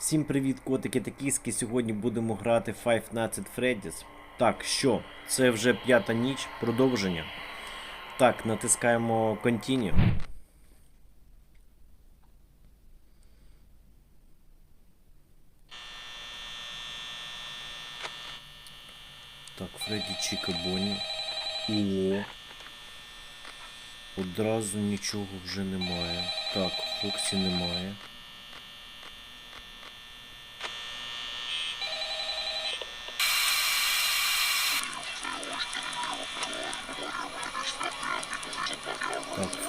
Всім привіт, котики та кіски. Сьогодні будемо грати Five Nights at Freddy's. Так, що? Це вже п'ята ніч, продовження. Так, натискаємо Continue. Так, Фредді Чіка. О. Одразу нічого вже немає. Так, Фоксі немає.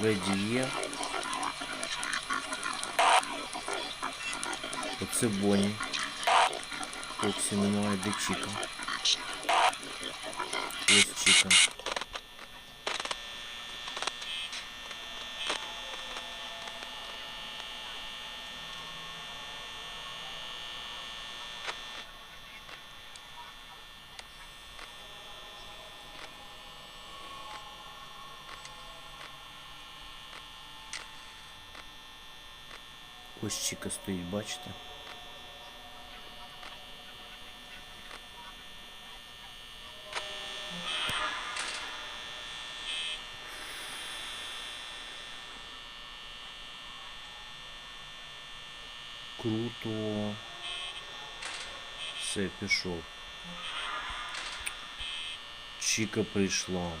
Фредді є. Оце Бонні. Фоксі немає, де Чіка. Ось Чіка. Ось Чіка стоїть, бачите? Круто. Все, пішов. Чіка прийшла.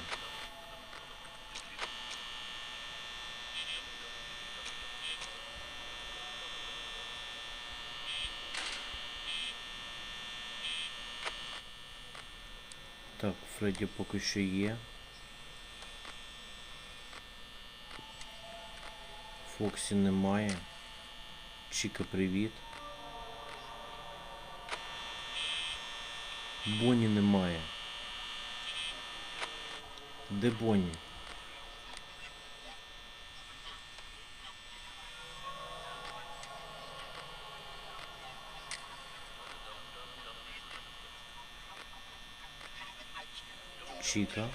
Фредді поки що є. Фоксі немає. Чіка, привіт. Бонні немає. Де Бонні? Чіка.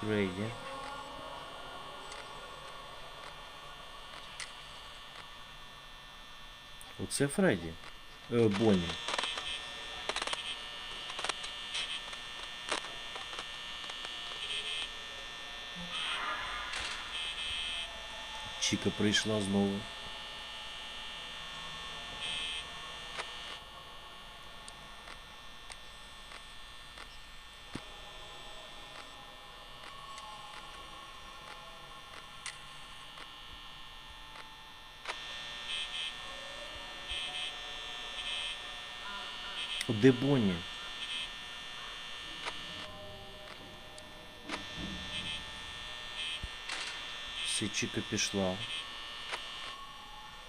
Фредді. Оце Фредді. Е, Бонні. Чіка прийшла знову. Де Бонні? Все, Чіка пішла.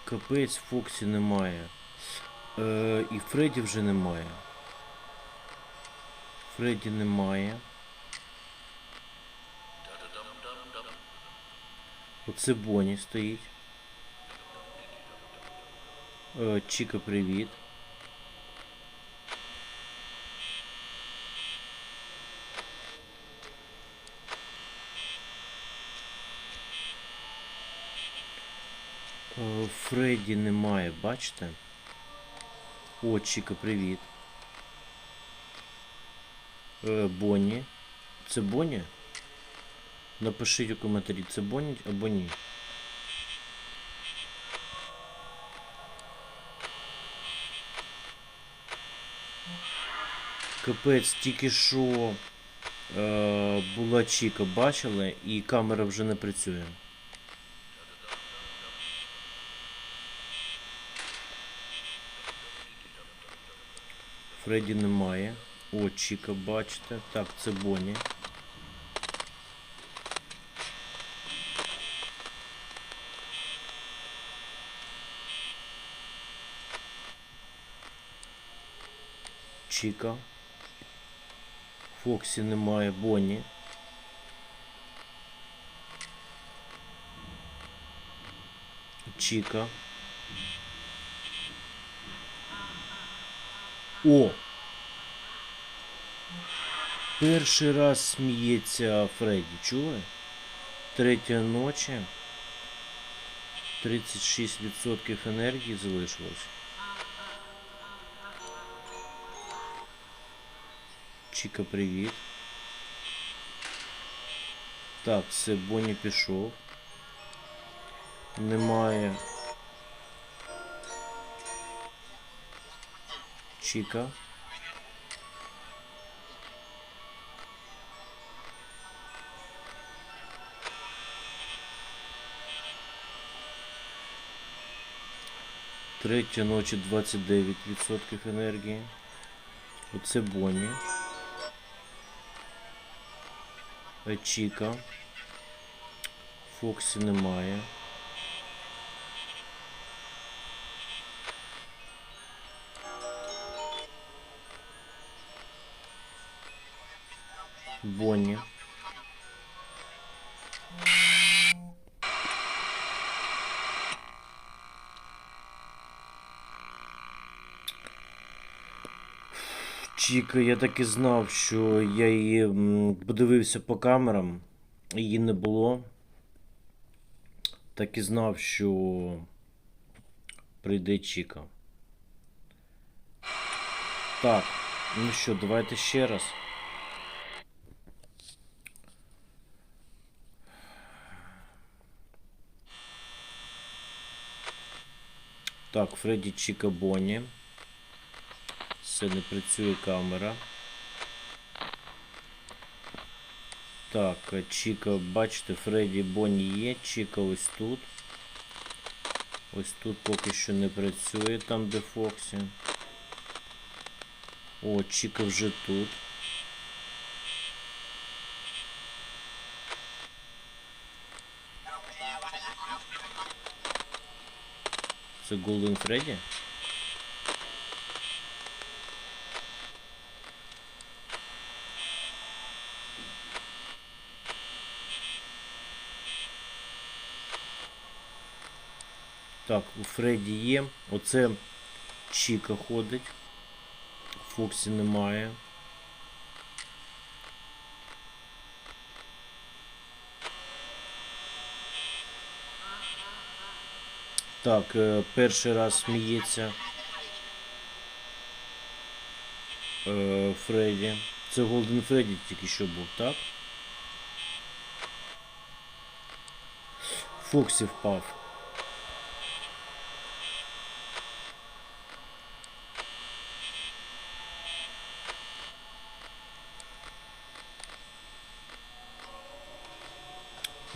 Капець Фоксі немає. Е, і Фредді вже немає. Фредді немає. Оце Бонні стоїть. Е, Чіка, привіт. Фредді немає, бачите? О, Чіка, привіт. Е, Бонні. Це Бонні? Напишіть у коментарі, це Бонні або ні. Капець, тільки що е, була Чіка, бачили, і камера вже не працює. Фредді немає. О, Чіка, бачите. Так, це Бонні. Чіка. Фоксі немає, Бонні. Чіка. О! Перший раз сміється Фредді, чули? Третя ночі. 36% енергії залишилось. Чіка, привіт. Так, все, Бонні пішов. Немає. Чіка. Третя ночі 29% енергії. Оце Бонні. Чіка. Фоксі немає. Бонні. Чіка, я так і знав, що я її подивився по камерам, її не було. Так і знав, що прийде Чіка. Так, ну що, давайте ще раз. Так, Фредді Чіка Бонні. Все не працює камера. Так, е, Чіка, бачите, Фредді Бонні є, Чіка ось тут. Ось тут поки що не працює, там де Фоксі. О, Чіка вже тут. Це Голден Фредді? Так, у Фредді є. Оце Чіка ходить. Фоксі немає. Так, е, перший раз сміється. Е, Фредді. Це Голден Фредді тільки що був, так? Фоксі впав.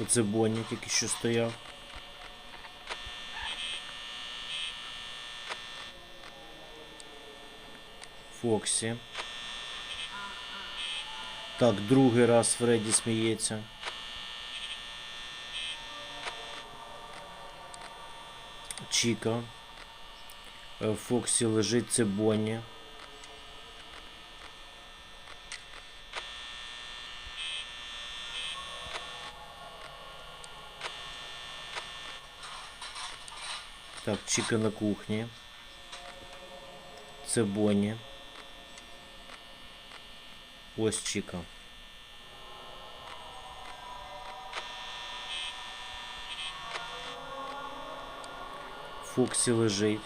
Оце Бонні тільки що стояв. Фоксі. Так, другий раз Фредді сміється. Чіка. Е, Фоксі лежить, це Бонні. Так, Чіка на кухні. Це Бонні. Ось Чіка. Фоксі лежить.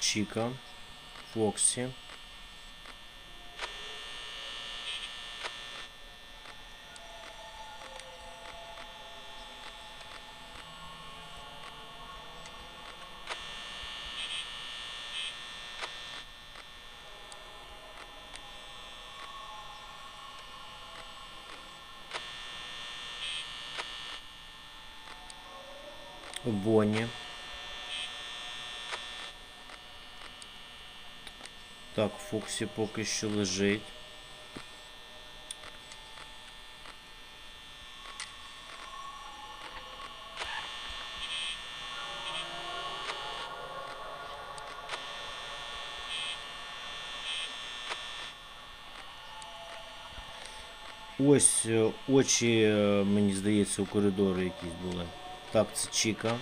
Чіка. Фоксі. Бонні. Так, Фоксі поки що лежить. Ось е, очі, е, мені здається, у коридорі якісь були. Так, це Чіка.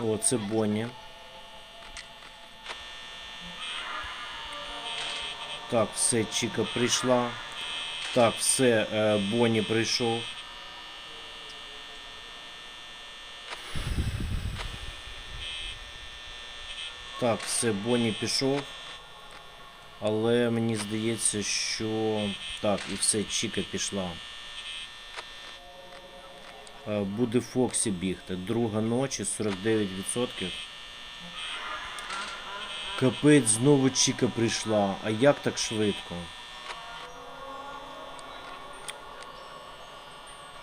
О, це Бонні. Так, все, Чіка прийшла. Так, все, е, Бонні прийшов. Так, все, Бонні пішов. Але мені здається, що. Так, і все, Чіка пішла. Е, Буде Фоксі бігти. Друга ночі, 49%. Капець, знову Чіка прийшла. А як так швидко?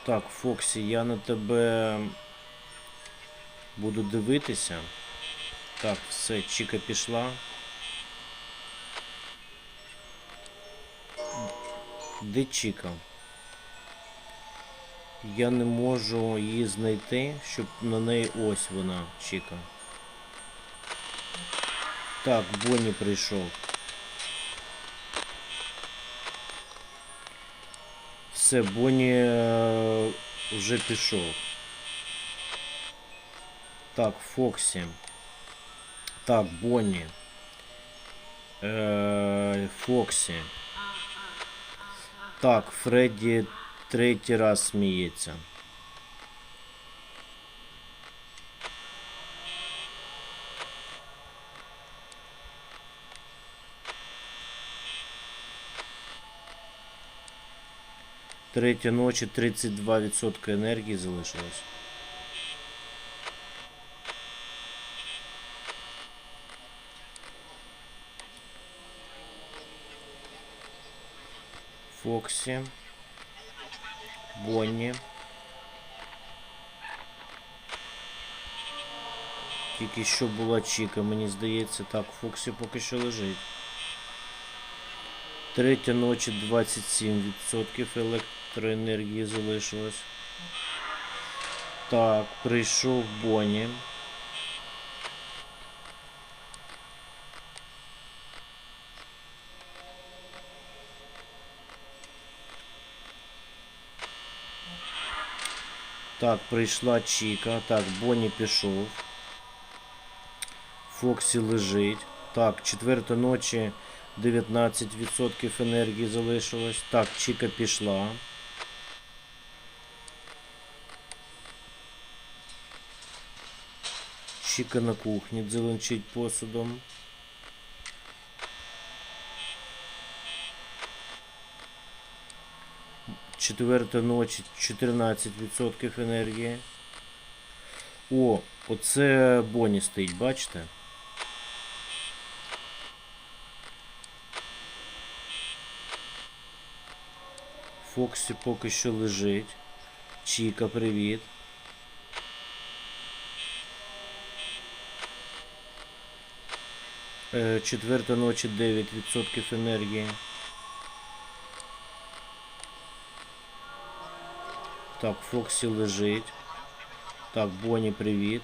Так, Фоксі, я на тебе буду дивитися. Так, все, Чіка пішла. Де Чіка? Я не можу її знайти, щоб на неї ось вона, Чіка. Так, Бонні прийшов. Все, Бонні е, вже пішов. Так, Фоксі. Так, Бонні. Е, Фоксі. Так, Фредді третій раз сміється. Третя ночі 32% енергії залишилось. Фоксі. Бонні. Тільки що була Чіка, мені здається, так, Фоксі поки що лежить. Третя ночі 27% електроенергії залишилось. Так, прийшов Бонні. Так, прийшла Чіка. Так, Бонні пішов. Фоксі лежить. Так, четверта ночі 19% енергії залишилось. Так, Чіка пішла. Чіка на кухні дзеленчить посудом. Четверта ночі 14% енергії. О, оце Бонні стоїть, бачите? Фоксі поки що лежить. Чіка, привіт. Е, Четверта ночі 9% енергії. Так, Фоксі лежить. Так, Бонні, привіт.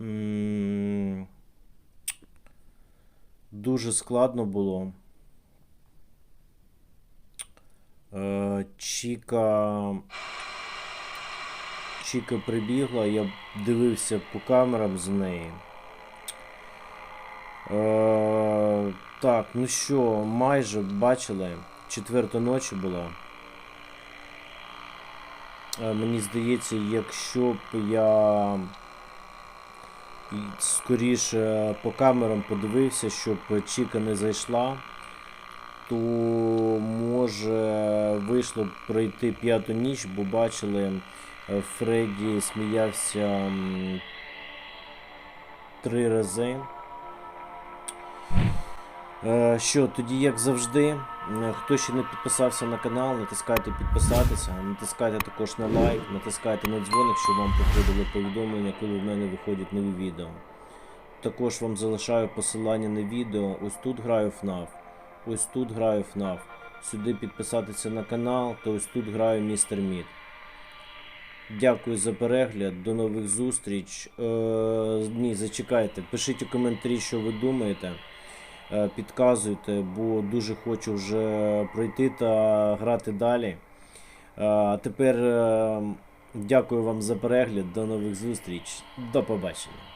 М, Дуже складно було. Е, Чіка. Чіка прибігла, я дивився по камерам з неї. Е, так, ну що, майже бачили. Четверта ночі була. Е, мені здається, якщо б я скоріше по камерам подивився, щоб Чіка не зайшла, то може вийшло б пройти п'яту ніч, бо бачили. Е, Фредді сміявся три рази. Е, Що, тоді, як завжди, е, хто ще не підписався на канал, натискайте підписатися, натискайте також на лайк, натискайте на дзвоник, щоб вам приходили повідомлення, коли в мене виходять нові відео. Також вам залишаю посилання на відео. Ось тут граю FNAF, ось тут граю FNAF. Сюди підписатися на канал, то ось тут граю Містер Мід. Дякую за перегляд. До нових зустріч. Е, ні, зачекайте. Пишіть у коментарі, що ви думаєте. Е, підказуйте, бо дуже хочу вже пройти та грати далі. Е, тепер е, дякую вам за перегляд. До нових зустріч. До побачення.